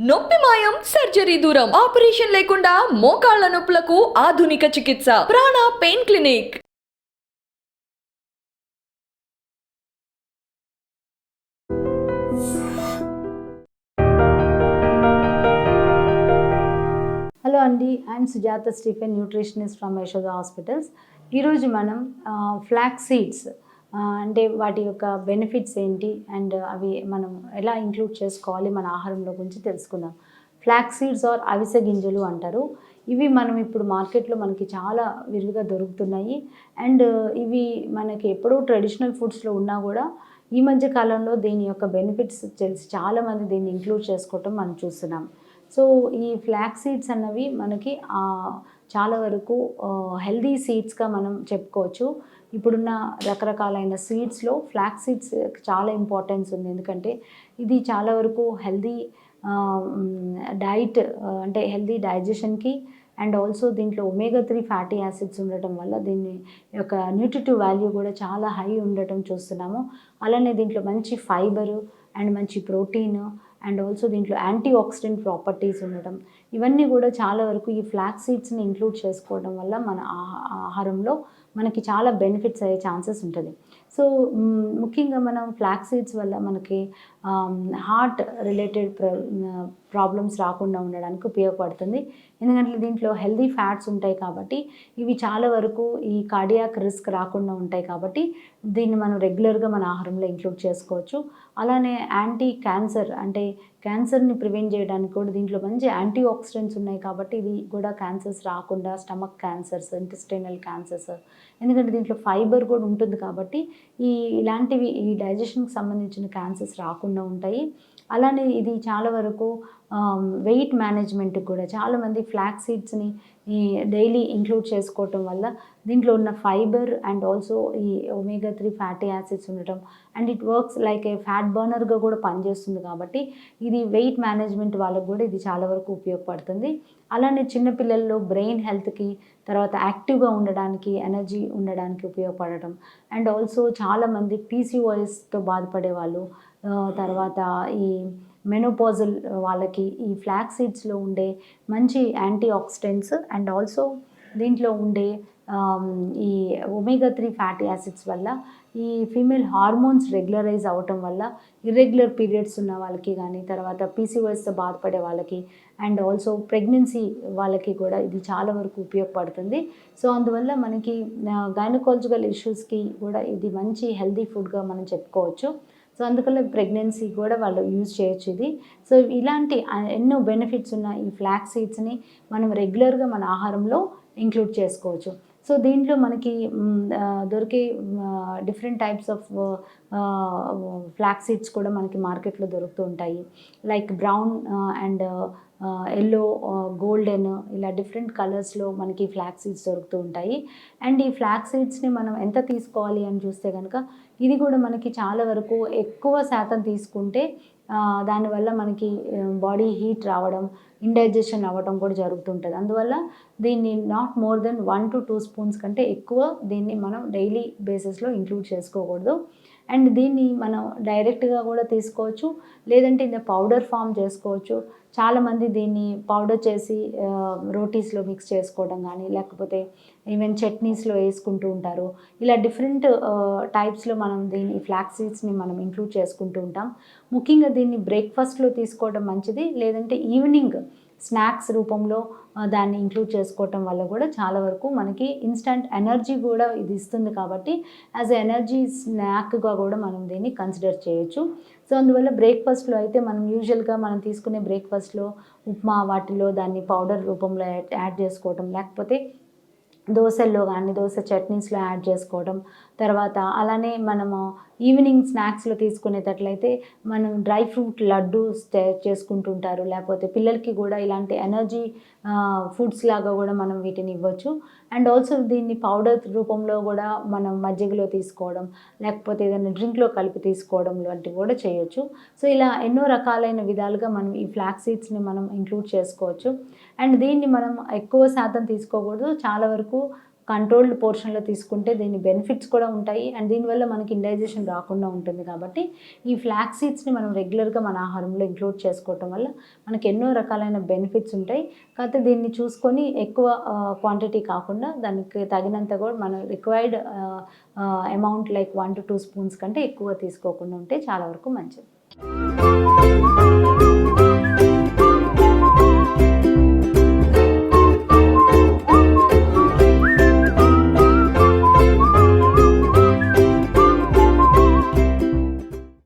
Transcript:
నొప్పి మాయం సర్జరీ దూరం ఆపరేషన్ లేకుండా మోకాళ్ళ నొప్పులకు ఆధునిక చికిత్స ప్రాణ పెయిన్ క్లినిక్. హలో అండి I'm Sujatha Stephen nutritionist from Yashoda hospitals ఈరోజు మనం ఫ్లాక్ సీడ్స్ అంటే వాటి యొక్క బెనిఫిట్స్ ఏంటి? అండ్ అవి మనం ఎలా ఇంక్లూడ్ చేసుకోవాలి? మన ఆహారంలో గురించి తెలుసుకుందాం. ఫ్లాక్ సీడ్స్ ఆర్ అవిసె గింజలు అంటారు. ఇవి మనం ఇప్పుడు మార్కెట్లో మనకి చాలా విరివిగా దొరుకుతున్నాయి. అండ్ ఇవి మనకి ఎప్పుడూ ట్రెడిషనల్ ఫుడ్స్లో ఉన్నా కూడా ఈ మధ్య కాలంలో దీని యొక్క బెనిఫిట్స్ తెలిసి చాలామంది దీన్ని ఇంక్లూడ్ చేసుకోవటం మనం చూస్తున్నాం. సో ఈ ఫ్లాక్ సీడ్స్ అన్నవి మనకి చాలా వరకు హెల్దీ సీడ్స్గా మనం చెప్పుకోవచ్చు. ఇప్పుడున్న రకరకాలైన సీడ్స్లో ఫ్లాక్ సీడ్స్ చాలా ఇంపార్టెన్స్ ఉంది. ఎందుకంటే ఇది చాలా వరకు హెల్దీ డైట్ అంటే హెల్దీ డైజెషన్కి అండ్ ఆల్సో దీంట్లో ఒమేగా త్రీ ఫ్యాటీ యాసిడ్స్ ఉండటం వల్ల దీన్ని యొక్క న్యూట్రిటివ్ వాల్యూ కూడా చాలా హై ఉండటం చూస్తున్నాము. అలానే దీంట్లో మంచి ఫైబరు అండ్ మంచి ప్రోటీన్ అండ్ ఆల్సో దీంట్లో యాంటీ ఆక్సిడెంట్ ప్రాపర్టీస్ ఉండటం. ఇవన్నీ కూడా చాలా వరకు ఈ ఫ్లాక్ సీడ్స్ని ఇంక్లూడ్ చేసుకోవడం వల్ల మన ఆహా- ఆహారంలో మనకి చాలా బెనిఫిట్స్ అయ్యే ఛాన్సెస్ ఉంటుంది. సో ముఖ్యంగా మనం ఫ్లాక్ సీడ్స్ వల్ల మనకి హార్ట్ రిలేటెడ్ ప్రాబ్లమ్స్ రాకుండా ఉండడానికి ఉపయోగపడుతుంది. ఎందుకంటే దీంట్లో హెల్దీ ఫ్యాట్స్ ఉంటాయి కాబట్టి ఇవి చాలా వరకు ఈ కార్డియాక్ రిస్క్ రాకుండా ఉంటాయి కాబట్టి దీన్ని మనం రెగ్యులర్గా మన ఆహారంలో ఇంక్లూడ్ చేసుకోవచ్చు. అలానే యాంటీ క్యాన్సర్ అంటే క్యాన్సర్ని ప్రివెంట్ చేయడానికి కూడా దీంట్లో మంచి యాంటీ ఆక్సిడెంట్స్ ఉన్నాయి కాబట్టి ఇవి కూడా క్యాన్సర్స్ రాకుండా స్టమక్ క్యాన్సర్స్ ఇంటెస్టైనల్ క్యాన్సర్స్ ఎందుకంటే దీంట్లో ఫైబర్ కూడా ఉంటుంది కాబట్టి ఈ ఇలాంటివి ఈ డైజెషన్కి సంబంధించిన క్యాన్సర్స్ రాకుండా ఉంటాయి. అలానే ఇది చాలా వరకు వెయిట్ మేనేజ్మెంట్కి కూడా. చాలామంది ఫ్లాక్ సీడ్స్ని ఈ డైలీ ఇంక్లూడ్ చేసుకోవటం వల్ల దీంట్లో ఉన్న ఫైబర్ అండ్ ఆల్సో ఈ ఒమేగా త్రీ ఫ్యాటీ యాసిడ్స్ ఉండటం and it works like a fat బర్నర్గా కూడా పనిచేస్తుంది కాబట్టి ఇది వెయిట్ మేనేజ్మెంట్ వాళ్ళకు కూడా ఇది చాలా వరకు ఉపయోగపడుతుంది. అలానే చిన్నపిల్లల్లో బ్రెయిన్ హెల్త్కి తర్వాత యాక్టివ్గా ఉండడానికి ఎనర్జీ ఉండడానికి ఉపయోగపడటం అండ్ ఆల్సో చాలామంది పీసీఓఎస్తో బాధపడే వాళ్ళు తర్వాత ఈ మెనోపాజల్ వాళ్ళకి ఈ ఫ్లాక్ సీడ్స్లో ఉండే మంచి యాంటీ ఆక్సిడెంట్స్ అండ్ ఆల్సో దీంట్లో ఉండే ఈ ఒమేగా త్రీ ఫ్యాటీ యాసిడ్స్ వల్ల ఈ ఫీమేల్ హార్మోన్స్ రెగ్యులరైజ్ అవటం వల్ల ఇర్రెగ్యులర్ పీరియడ్స్ ఉన్న వాళ్ళకి కానీ తర్వాత పీసీఓఎస్తో బాధపడే వాళ్ళకి అండ్ ఆల్సో ప్రెగ్నెన్సీ వాళ్ళకి కూడా ఇది చాలా వరకు ఉపయోగపడుతుంది. సో అందువల్ల మనకి గైనకాలజికల్ ఇష్యూస్కి కూడా ఇది మంచి హెల్దీ ఫుడ్గా మనం చెప్పుకోవచ్చు. సో అందుకల్ల ప్రెగ్నెన్సీ కూడా వాళ్ళు యూజ్ చేయొచ్చు ఇది. సో ఇలాంటి ఎన్నో బెనిఫిట్స్ ఉన్న ఈ ఫ్లాక్ సీడ్స్ని మనం రెగ్యులర్గా మన ఆహారంలో ఇంక్లూడ్ చేసుకోవచ్చు. సో దీంట్లో మనకి దొరికే different types of flax seeds కూడా మనకి మార్కెట్లో దొరుకుతూ ఉంటాయి. Like brown and yellow golden ఇలా డిఫరెంట్ కలర్స్లో మనకి ఫ్లాక్ సీడ్స్ దొరుకుతూ ఉంటాయి. అండ్ ఈ ఫ్లాక్ సీడ్స్ని మనం ఎంత తీసుకోవాలి అని చూస్తే కనుక ఇది కూడా మనకి చాలా వరకు ఎక్కువ శాతం తీసుకుంటే దానివల్ల మనకి బాడీ హీట్ రావడం ఇండైజెషన్ అవ్వడం కూడా జరుగుతుంటుంది. అందువల్ల దీన్ని not more than one to two spoons కంటే ఎక్కువ దీన్ని మనం డైలీ బేసిస్లో ఇంక్లూడ్ చేసుకోకూడదు. అండ్ దీన్ని మనం డైరెక్ట్గా కూడా తీసుకోవచ్చు. లేదంటే ఇంత పౌడర్ ఫామ్ చేసుకోవచ్చు. చాలామంది దీన్ని పౌడర్ చేసి రోటీస్లో మిక్స్ చేసుకోవడం కానీ లేకపోతే ఈవెన్ చట్నీస్లో వేసుకుంటూ ఉంటారు. ఇలా డిఫరెంట్ టైప్స్లో మనం దీన్ని ఫ్లాక్ సీడ్స్ని మనం ఇంక్లూడ్ చేసుకుంటూ ఉంటాం. ముఖ్యంగా దీన్ని బ్రేక్ఫాస్ట్లో తీసుకోవడం మంచిది. లేదంటే ఈవినింగ్ స్నాక్స్ రూపంలో దాన్ని ఇంక్లూడ్ చేసుకోవటం వల్ల కూడా చాలా వరకు మనకి ఇన్స్టంట్ ఎనర్జీ కూడా ఇది ఇస్తుంది కాబట్టి యాజ్ ఎనర్జీ స్నాక్గా కూడా మనం దీన్ని కన్సిడర్ చేయొచ్చు. సో అందువల్ల బ్రేక్ఫాస్ట్లో అయితే మనం యూజువల్గా మనం తీసుకునే బ్రేక్ఫాస్ట్లో ఉప్మా వాటిలో దాన్ని పౌడర్ రూపంలో యాడ్- యాడ్ చేసుకోవటం లేకపోతే దోశల్లో కానీ దోశ చట్నీస్లో యాడ్ చేసుకోవడం తర్వాత అలానే మనము ఈవినింగ్ స్నాక్స్లో తీసుకునేటట్లయితే మనం డ్రై ఫ్రూట్ లడ్డు చేసుకుంటుంటారు. లేకపోతే పిల్లలకి కూడా ఇలాంటి ఎనర్జీ ఫుడ్స్ లాగా కూడా మనం వీటిని ఇవ్వచ్చు. అండ్ ఆల్సో దీన్ని పౌడర్ రూపంలో కూడా మనం మజ్జిగలో తీసుకోవడం లేకపోతే ఏదైనా డ్రింక్లో కలిపి తీసుకోవడం లాంటివి కూడా చేయొచ్చు. సో ఇలా ఎన్నో రకాలైన విధాలుగా మనం ఈ ఫ్లాక్ సీడ్స్ని మనం ఇంక్లూడ్ చేసుకోవచ్చు. అండ్ దీన్ని మనం ఎక్కువ శాతం తీసుకోకూడదు. చాలా వరకు కంట్రోల్డ్ పోర్షన్లో తీసుకుంటే దీని బెనిఫిట్స్ కూడా ఉంటాయి. అండ్ దీనివల్ల మనకి ఇండైజెషన్ రాకుండా ఉంటుంది కాబట్టి ఈ ఫ్లాక్ సీడ్స్ని మనం రెగ్యులర్గా మన ఆహారంలో ఇంక్లూడ్ చేసుకోవటం వల్ల మనకి ఎన్నో రకాలైన బెనిఫిట్స్ ఉంటాయి. కాకపోతే దీన్ని చూసుకొని ఎక్కువ క్వాంటిటీ కాకుండా దానికి తగినంత కూడా మన required amount like one to two spoons కంటే ఎక్కువ తీసుకోకుండా ఉంటే చాలా వరకు మంచిది.